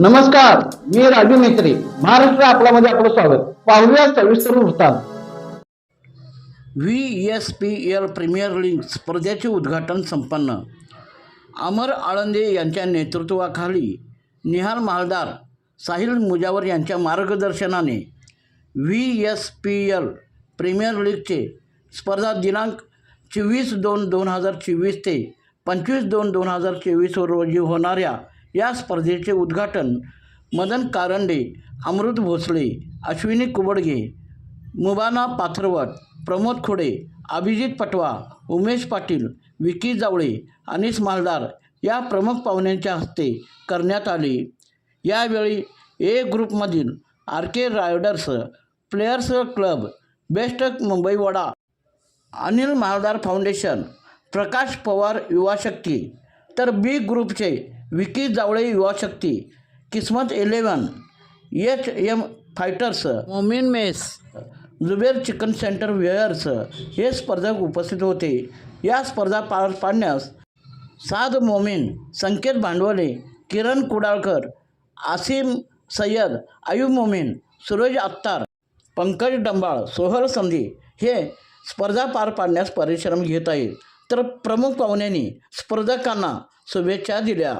नमस्कार मी राजू मेत्री महाराष्ट्र आपल्यामध्ये आपलं स्वागत. पाहूया सविस्तर वृत्तांत. V S P L premier league स्पर्धेचे उद्घाटन संपन्न. अमर आळंदे यांच्या नेतृत्वाखाली निहाल मालदार साहिल मुजावर यांच्या मार्गदर्शनाने V S P L premier लीगचे स्पर्धा दिनांक चोवीस दोन दोन हजार चोवीस ते पंचवीस दोन दोन हजार चोवीस रोजी होणाऱ्या या स्पर्धेचे उद्घाटन मदन कारंडे अमृत भोसले अश्विनी कुबडगे मुबाना पाथरवट प्रमोद खोडे अभिजित पटवा उमेश पाटील विकी जावळे अनिस मालदार या प्रमुख पाहुण्यांच्या हस्ते करण्यात आले. यावेळी ए ग्रुपमधील R K riders players club best Mumbai vada Anil Maldar foundation Prakash Pawar युवाशक्ती तर बी ग्रुपचे Vicky Jawale Yuva Shakti Kismat eleven H M fighters Momin mess Zuber chicken centre wears हे स्पर्धक उपस्थित होते. या स्पर्धा पार पाडण्यास साद मोमीन संकेत भांडवले किरण कुडाळकर आसिम सय्यद आयुब मोमीन सुरज अत्तार पंकज डंबाळ सोहल संधी हे स्पर्धा पार पाडण्यास परिश्रम घेत आहेत. तर प्रमुख पाहुण्यांनी स्पर्धकांना शुभेच्छा दिल्या.